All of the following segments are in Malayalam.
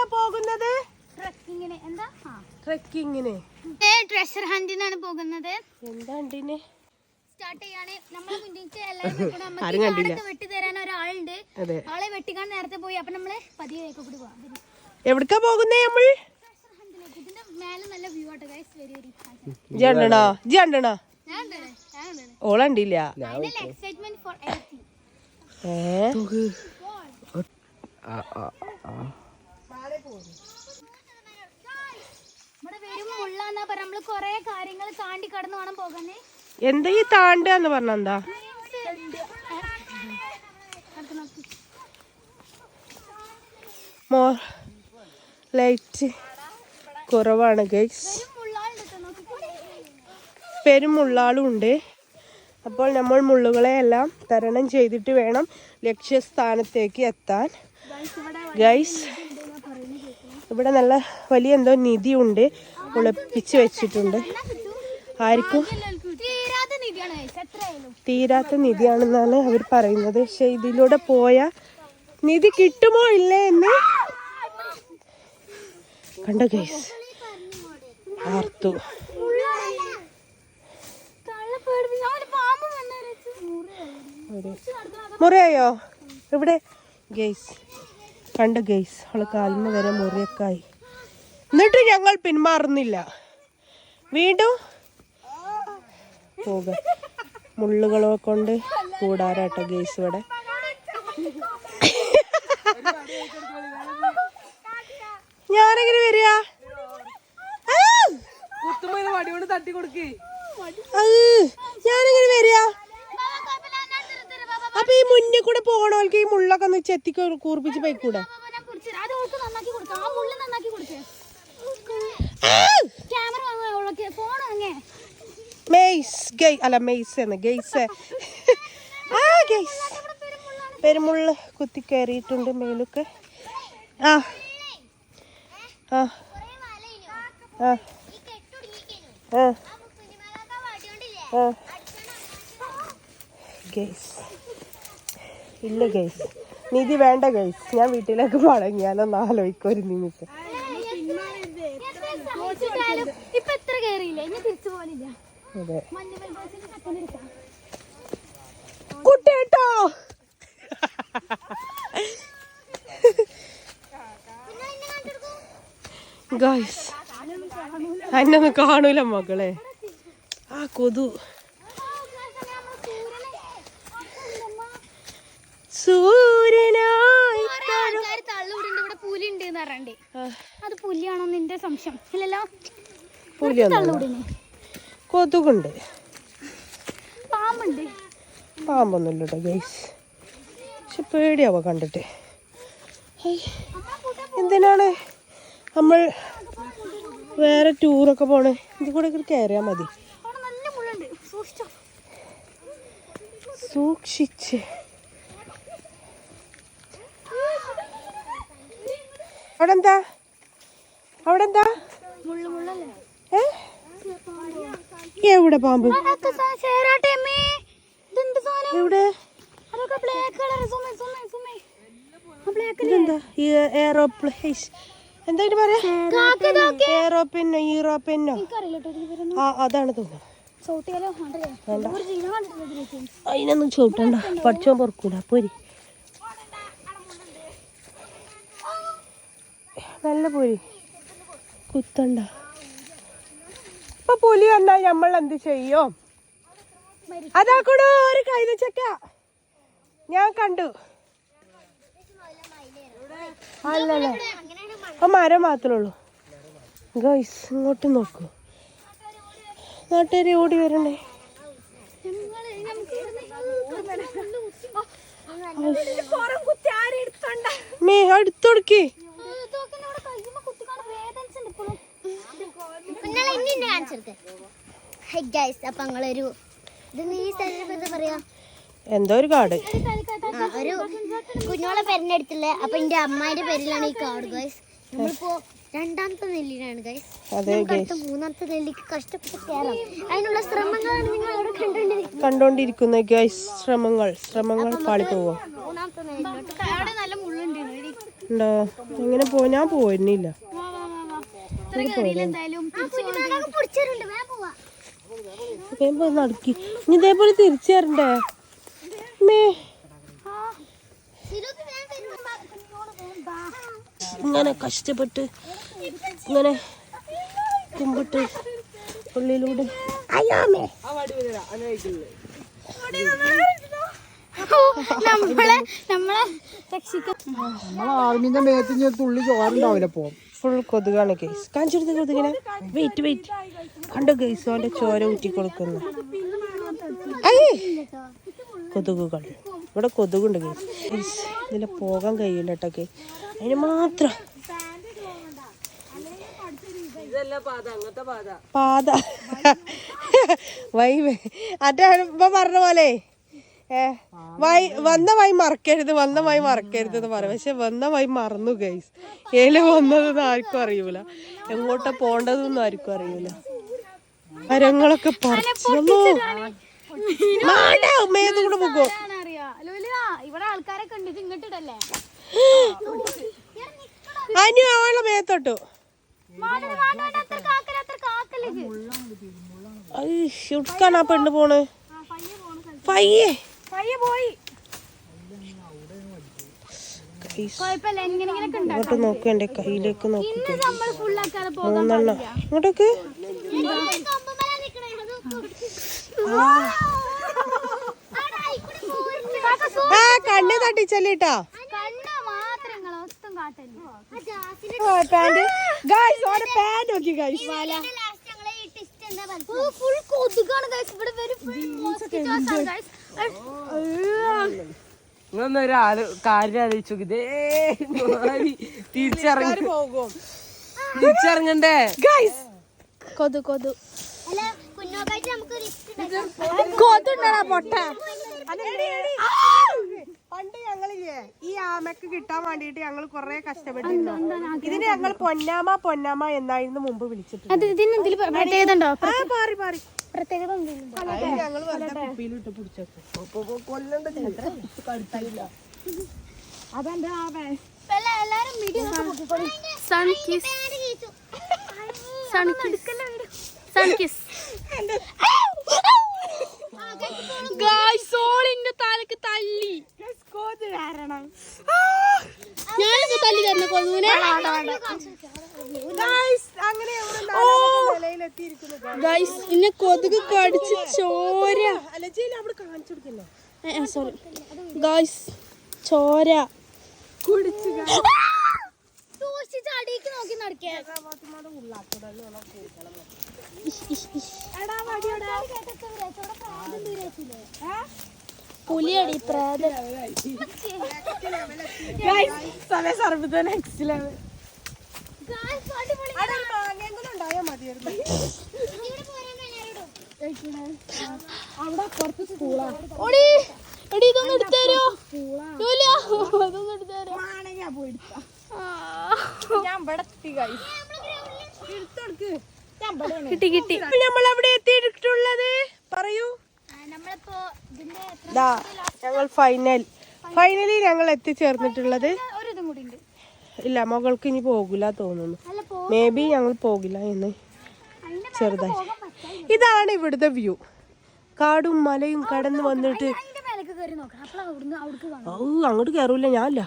എവിടേക്കാ പോകുന്നത്? ട്രക്കിങ്ങിന്. എന്താ? ട്രെക്കിങ്ങിന്. ട്രഷർ ഹണ്ടിനാണ് പോകുന്നത്. എന്താ ഹണ്ടിന്? സ്റ്റാർട്ട് ചെയ്യാണ്. നമ്മളെ എല്ലാവരും വെട്ടി തരാൻ ഒരാളുണ്ട്. ആളെ വെട്ടിക്കാൻ നേരത്തെ പോയി. അപ്പൊ നമ്മൾ പതിയെ കൂടി പോവാം. വരൂ. എവിടക്കാ പോകുന്നേ നമ്മൾ? ഇതിന്റെ മേലെ നല്ല വ്യൂ ആട്ടോ ഗൈസ് ജണ്ടണോ ജണ്ടണോ? ഓളണ്ടില്ല excitement for everything. ഏ ഇവിടെ വരുമ്പോ മുള്ളാന്നാ പറ നമ്മൾ കൊറേ കാര്യങ്ങൾ താണ്ടി കടന്നു വേണം പോകാനേ എന്താ ഈ താണ്ട എന്ന് അടുത്ത് എന്താ മോർ ലൈറ്റ് കുറവാണ് ഗൈസ്. പെരുമുള്ളാളും ഉണ്ട് അപ്പോൾ നമ്മൾ മുള്ളുകളെ എല്ലാം തരണം ചെയ്തിട്ട് വേണം ലക്ഷ്യസ്ഥാനത്തേക്ക് എത്താൻ ഗൈസ്. ഇവിടെ നല്ല വലിയ എന്തോ നിധി ഉണ്ട് ഒളിപ്പിച്ച് വെച്ചിട്ടുണ്ട്. ആർക്കും തീരാത്ത നിധിയാണെന്നാണ് അവർ പറയുന്നത്. പക്ഷെ ഇതിലൂടെ പോയ നിധി കിട്ടുമോ ഇല്ലേ എന്ന്? കണ്ട ഗൈസ് ആർത്തു. മുറിയായി. ഇവിടെ ഗെയ്സ്. കണ്ട ഗെയ്സ് അവൾ കാലിന് വരെ മുറിയൊക്കെ ആയി. എന്നിട്ട് ഞങ്ങൾ പിന്മാറുന്നില്ല. വീണ്ടും പോക. മുള്ളുകളെ കൊണ്ട് കൂടാരാട്ടോ ഗെയ്സ് ഇവിടെ. ഞാനെങ്ങനെ വരിക? ഞാനെങ്ങനെ വരിക? അപ്പൊ ഈ മുന്നിൽ കൂടെ പോകണവർക്ക് ഈ മുള്ളൊക്കെ ഒന്ന് ചെത്തി കൂർപ്പിച്ച് പോയിക്കൂടെ? മെയ്സ് മെയ്സ് ആ പെരുമുള്ള കുത്തി കയറിയിട്ടുണ്ട് മേലൊക്കെ. ആ ആ. ആ. ആ. ആ. ഗെയ്സ് ഇല്ല ഗൈസ്. നിധി വേണ്ട ഗൈസ്. ഞാൻ വീട്ടിലേക്ക് മടങ്ങിയാലൊന്ന് ആലോചിക്കും ഒരു നിമിഷം. അതെ. ഗായ്സ് എന്നൊന്നും കാണൂല മകളെ. ആ കൊതു. സൂര്യനായി തള്ളുവിടുണ്ട് ഇവിടെ പുലി ഉണ്ട് എന്ന് പറയണ്ടേ അത് പുലിയാണോ നിന്റെ സംശയം? ഇല്ലല്ലോ. പുലി തള്ളുവിടുന്നു. കൊതുകുണ്ട്. പാമ്പുണ്ട്. പാമ്പൊന്നുമില്ല കേട്ടോ ഗൈസ് പക്ഷെ പേടിയാവ കണ്ടിട്ട്? എന്തിനാണ് നമ്മൾ വേറെ ടൂറൊക്കെ പോണേ? ഇത് കൂടെ കയറിയാൽ മതി. സൂക്ഷിച്ചോ. അവിടെ എന്താ അവിടെ എന്താ ഏ? എവിടെ പാമ്പ്? എവിടെ? എന്താ പറയാ? ആ അതാണ് തോന്നുന്നത്. അതിനൊന്നും ചവിട്ടണ്ട. പഠിച്ചോ പൊറക്കൂല. പോരി. നല്ല പുലി കുത്തണ്ട. ഇപ്പൊ പുലി വന്നാൽ നമ്മൾ എന്ത് ചെയ്യും? അതാ കൂടെ ഒരു കൈതച്ചക്ക ഞാൻ കണ്ടു. അല്ലല്ലേ. അപ്പൊ മരം മാത്രമേ ഉള്ളൂ. ഗൈസ് ഇങ്ങോട്ട് നോക്കൂ. നാട്ടുകാരി ഓടി വരണേ. മേ അടുത്തൊടുക്കി ഹൈ ഗൈസ് അപ്പൊ ഞങ്ങളൊരു ഇത് ഈ സ്ഥലത്ത് എന്താ പറയാ. എന്തോ ഒരു കാട്. ഒരു കുഞ്ഞോളെ പേരിന്റെ അടുത്തുള്ള അപ്പൊ എന്റെ അമ്മായിന്റെ പേരിലാണ് ഈ കാട് ഗൈസ് നമ്മളിപ്പോ രണ്ടാമത്തെ നെല്ലിനാണ് ഗൈസ് അടുത്ത മൂന്നാമത്തെ നെല്ലിക്ക് കഷ്ടപ്പെട്ട് കയറാം. അതിനുള്ള ശ്രമങ്ങളാണ് നിങ്ങൾ അവിടെ കണ്ടോണ്ടിരിക്കുന്നത്. കണ്ടോണ്ടിരിക്കുന്ന ഗൈസ് ശ്രമങ്ങൾ ശ്രമങ്ങൾ പാളിപ്പോവോ മൂന്നാമത്തെ നെല്ലിലോട്ട് അവിടെ നല്ല മുള്ളുണ്ട് ഉണ്ടോ? എങ്ങനെ പോ ഞാൻ പോരുന്നില്ല. നടക്കി. ഇനി ഇതേപോലെ തിരിച്ചു തരണ്ടേ മേ. ഇങ്ങനെ കഷ്ടപ്പെട്ട് ഇങ്ങനെ കുമ്പിട്ട് ഉള്ളിലൂടെ. അയ്യാമേ നമ്മളെ നമ്മളെ രക്ഷിക്കാൻ നമ്മളെ ആർമിന്റെ മേത്ത് തുള്ളി ചോറുണ്ടാവില്ല പോ ഫുൾ കൊതുകാണ് ഗൈസ് കാണിച്ചെടുത്ത് കൊതുകിനെ വെയിറ്റ് വെയിറ്റ് കണ്ടോ ഗൈസ് അവന്റെ ചോര ഊറ്റി കൊടുക്കുന്ന അയ്യേ. കൊതുകുകൾ. ഇവിടെ കൊതുകുണ്ട് ഗൈസ് ഗൈസ് ഇതിൽ പോകാൻ കഴിയില്ല കേട്ടോ ഗൈസ് അതിന് മാത്രം. പാത വൈ അറ്റ ഇപ്പൊ പറഞ്ഞ പോലെ. ഏ വൈ വന്ന വൈ മറക്കരുത് വന്ന വൈ മറക്കരുത് എന്ന് പറയും. പക്ഷെ വന്ന വൈ മറന്നു ഗൈസ് ഏല വന്നതെന്ന് ആർക്കും അറിയൂല. എങ്ങോട്ടാ പോണ്ടതെന്നും ആർക്കും അറിയൂല. മരങ്ങളൊക്കെ പറിച്ചു മേതും കൂടെ ഇവിടെ ആൾക്കാരൊക്കെ ഉണ്ട് ഇത് ഇങ്ങോട്ടിടല്ലേ അനു അവളെ മേത്തോട്ടു. ഐ ഷുട്ക്കാൻ ആ പെണ്ണ് പോണ് പയ്യേ. പോയി. ഇങ്ങോട്ട് നോക്ക് എന്റെ കയ്യിലേക്ക് നോക്കി മൂന്നെണ്ണം. ഇങ്ങോട്ടേക്ക്. ആ. കണ്ണ് തട്ടിച്ചല്ലേട്ടാ. പാന്റ്. ഗൈസ് ഓടെ പാന്റ് നോക്കി ഗായ്സ് ലാസ്റ്റ് ഞങ്ങളെ ഈ ടിസ്റ്റ് എന്താ മനസ്സിലായി ഫുൾ കൊതുകാണ് ഗൈസ് ഇവിടെ വെരി ഫുൾ മോസ്കിറ്റോസ് ആണ് ഗൈസ് കാര്യം ആലോചിച്ചു ഇതേ തിരിച്ചിറങ്ങി. പോകും തിരിച്ചിറങ്ങണ്ടേ? ഗൈസ് കൊതു കൊതു. കൊതുണ്ടടാ പൊട്ട. പണ്ട് ഞങ്ങളില്ലേ ഈ ആമക്ക് കിട്ടാൻ വേണ്ടിട്ട് ഞങ്ങൾ കൊറേ കഷ്ടപ്പെട്ടിരുന്നു. ഇതിന് ഞങ്ങൾ പൊന്നാമ പൊന്നാമ എന്നായിരുന്നു മുമ്പ് വിളിച്ചിട്ട് അത് ഇതിന് എന്തെങ്കിലും സൺ ഉണ്ടോ ആ പാറി പാറി പ്രത്യേകത എന്തെങ്കിലും ഞങ്ങൾ വെറുതെ കുപ്പിയിലിട്ട് പിടിച്ചേക്കും എല്ലാരും video sun kiss sun kiss sun kiss guys ഓളിന്റെ തലക്ക് തല്ലി ഞാനിപ്പോ തല്ലി തരുന്ന കൊതുവിനെ അങ്ങനെ ഞങ്ങൾ നിലയിലെത്തിയിരിക്കുന്നു ഗായ്സ് ഇന്നെ കൊതുക് കടിച്ച് ചോര അല്ല ജയിൽ അവിടെ കാണിച്ചു കൊടുക്കല്ലോ സോറി ഗായ്സ് ചോര. അടിക്ക് നോക്കി നടക്കേ പുലിയടി പ്രാതം അവിടെ കുറച്ച് സ്കൂളാണ് എടി ഇതൊന്നും എടുത്തരോ ജോലിയ? ഇതൊന്നും എടുത്തരോ കിട്ടി കിട്ടി. നമ്മൾ അവിടെ എത്തിയിട്ടുള്ളത്? പറയൂ. ഞങ്ങൾ ഫൈനൽ ഫൈനലി ഞങ്ങൾ എത്തിച്ചേർന്നിട്ടുള്ളത്. ഇല്ല മകൾക്ക് ഇനി പോകില്ല തോന്നുന്നു. മേ ബി ഞങ്ങൾ പോകില്ല എന്ന് ചെറുതായി. ഇതാണ് ഇവിടുത്തെ വ്യൂ കാടും മലയും കടന്നു വന്നിട്ട് അങ്ങോട്ട് കയറൂല ഞാനല്ല.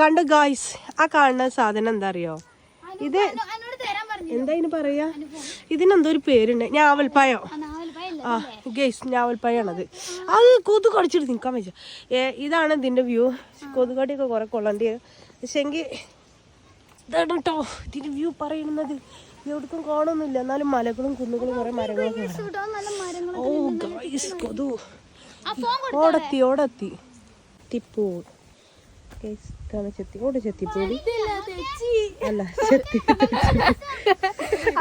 കണ്ട ഗായ്സ് ആ കാണുന്ന സാധനം എന്താ അറിയോ? ഇത് എന്താ ഇതിന് പറയാ? ഇതിനെന്തോ ഒരു പേരുണ്ട്. ഞാവൽപ്പായോ? ആ ഗേസ് ഞാവൽപ്പായാണത്. അത് കൊതു കടിച്ചിട്ട് നിൽക്കാൻ വെച്ചാ ഏ ഇതാണ് ഇതിന്റെ വ്യൂ കൊതുകടിയൊക്കെ കുറെ കൊള്ളേണ്ടി പക്ഷെങ്കിൽ ഇതാണ് കേട്ടോ ഇതിന്റെ വ്യൂ പറയുന്നത്. എവിടേക്കും കാണൊന്നുമില്ല എന്നാലും മലകളും കുന്നുകളും കുറെ മരങ്ങളൊക്കെ ഓ ഗൈസ് കൊതു ഓടെത്തി ഓടെത്തി. ടിപ്പു ഗൈസ് ഇതാണ് ചെത്തി ഓടെ ചെത്തിപ്പോടി അല്ല ചെത്തി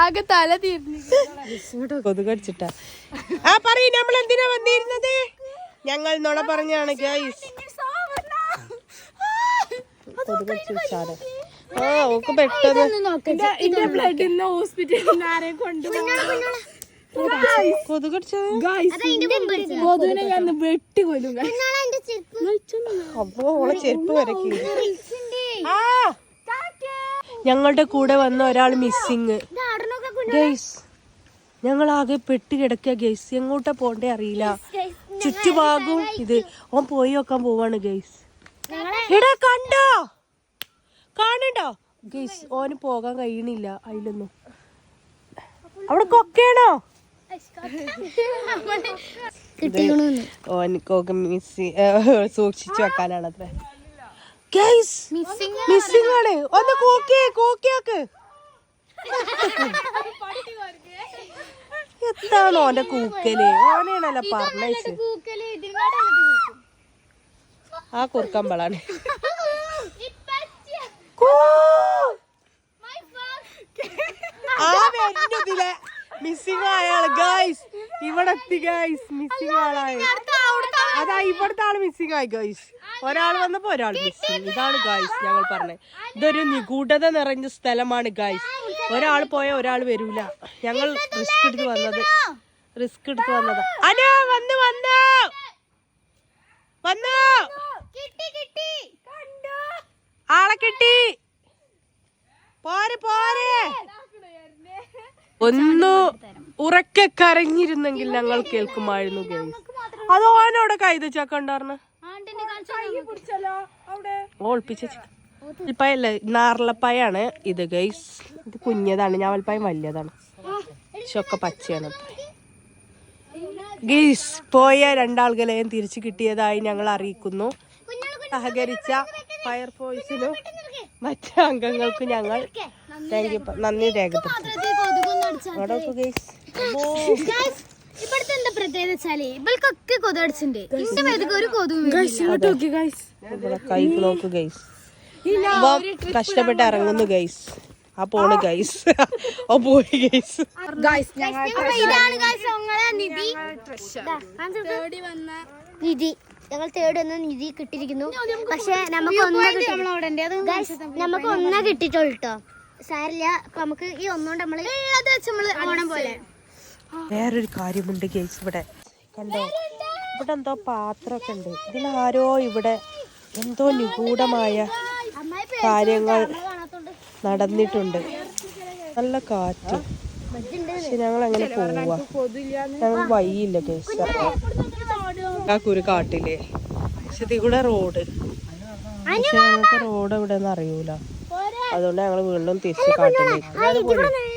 ആകെ തല തീർന്നു കൊതുകടിച്ചിട്ടാ ആ പറയൂ നമ്മൾ എന്തിനാ വന്നിരുന്നത്? ഞങ്ങൾ നുണ പറഞ്ഞാണ് ഗൈസ് കൊതുകടിച്ച സാധനം. ആ ഓക്ക് പെട്ടെന്ന് കൊതുകടിച്ചത് കൊതുവിനെ ഞാൻ വെട്ടി കൊല്ലും അപ്പൊ ഓളെ ചെരുപ്പ് വരക്കി ആ! ഞങ്ങളുടെ കൂടെ വന്ന ഒരാൾ മിസ്സിങ് ഗൈസ് ഞങ്ങൾ ആകെ പെട്ടി കിടക്കുക ഗൈസ് എങ്ങോട്ടാ പോണ്ടേ അറിയില്ല. ചുറ്റുഭാഗവും ഇത് ഓൻ പോയി നോക്കാൻ പോവാണ് ഗൈസ് എടാ കണ്ടോ? കാണണ്ടോ ഗൈസ് ഓന് പോകാൻ കഴിയണില്ല. അതിലൊന്നും. അവിടെ കൊക്കയാണോ? ഓനിക്കൊക്കെ മിസ് സൂക്ഷിച്ചു വെക്കാനാണ് അത്ര മിസ്സിംഗ് ആണ്. ഒന്ന് കോക്കിയേ കോക്കിയാക്ക്. എത്താണോ ഓന്റെ കൂക്കൽ? ഓനെയാണല്ലോ പറഞ്ഞയച്ച് ആ കുറുക്കമ്പളാണ് ആ വരുന്നതിലെ മിസ്സിംഗ് ആയാൾ ഗൈസ് ഇവിടെ എത്തി ഗൈസ് മിസ്സിംഗ് ആളായി അതാ ഇവിടുത്തെ ആൾ മിസ്സിംഗ് ആയി ഗൈസ് ഒരാൾ വന്നപ്പോ ഒരാൾ മിസ്സിംഗ് ഇതാണ് ഗൈസ് ഞങ്ങൾ പറഞ്ഞത്. ഇതൊരു നിഗൂഢത നിറഞ്ഞ സ്ഥലമാണ് ഗൈസ് ഒരാൾ പോയ ഒരാൾ വരൂല. ഞങ്ങൾ റിസ്ക് എടുത്ത് വന്നത്. റിസ്ക് എടുത്ത് വന്നത്. അനോ വന്ന് വന്നു. വന്നു. ആളെ കിട്ടി. പോരെ. പോരെ. ഒന്ന് ഉറക്കെ കരഞ്ഞിരുന്നെങ്കിൽ ഞങ്ങൾ കേൾക്കുമായിരുന്നു ഗൈസ് അത് ഓനോടെ കൈത ചക്ക ഉണ്ടായിരുന്നു ആണ്ടിന്റെ കാണിച്ചു ഒളിപ്പിച്ചല്ലേ നാർലപ്പായാണ് ഇത് ഗൈസ് ഇത് കുഞ്ഞതാണ് ഞാൻ ഞാവൽപ്പായം വലിയതാണ്. ചൊക്കെ പച്ചയാണ്. ഗൈസ് പോയ രണ്ടാളുകളെയും തിരിച്ചു കിട്ടിയതായി ഞങ്ങൾ അറിയിക്കുന്നു. സഹകരിച്ച ഫയർഫോഴ്സിനും മറ്റ് അംഗങ്ങൾക്കും ഞങ്ങൾ താങ്ക് യു നന്ദി രേഖപ്പെടുത്തുന്നു. ഇവിടുത്തെ എന്താ പ്രത്യേകത വെച്ചാൽ ഇവൾക്കൊക്കെ കൊതു അടിച്ചിട്ടുണ്ട്. എന്റെ മേതൊക്കെ ഒരു കഷ്ടപ്പെട്ട് ഇറങ്ങുന്നു ഗൈസ് ആ പോണ് ഗൈസ് ഓ പോയി ഗൈസ് ഇതാണ് നിധി. നിധി. ഞങ്ങൾ തേടി വന്ന നിധി കിട്ടിയിരിക്കുന്നു. പക്ഷെ നമുക്ക് ഒന്നേ നമുക്ക് ഒന്നേ കിട്ടിയിട്ടുള്ളൂ കേട്ടോ സാരില്ല അപ്പൊ നമുക്ക് ഈ ഒന്നുകൊണ്ട് നമ്മൾ അത് വെച്ച് നമ്മൾ ഓണം പോലെ. വേറൊരു കാര്യമുണ്ട് ഗേസ് ഇവിടെ. കണ്ടോ ഇവിടെ എന്തോ പാത്രമൊക്കെ ഉണ്ട്. ഇതിലാരോ ഇവിടെ എന്തോ നിഗൂഢമായ കാര്യങ്ങൾ നടന്നിട്ടുണ്ട്. നല്ല കാറ്റ്. പക്ഷെ ഞങ്ങൾ അങ്ങനെ പോവാ. ഞങ്ങൾ വഴിയില്ല ഗേസ്. ആ കുരു കാട്ടില്ലേ പക്ഷെ ഇതിൽ റോഡ്. പക്ഷെ ഞങ്ങൾക്ക് റോഡ് എവിടെ അറിയൂല. അതുകൊണ്ട് ഞങ്ങൾ വീണ്ടും തിരിച്ച് കാട്ടിലേക്ക്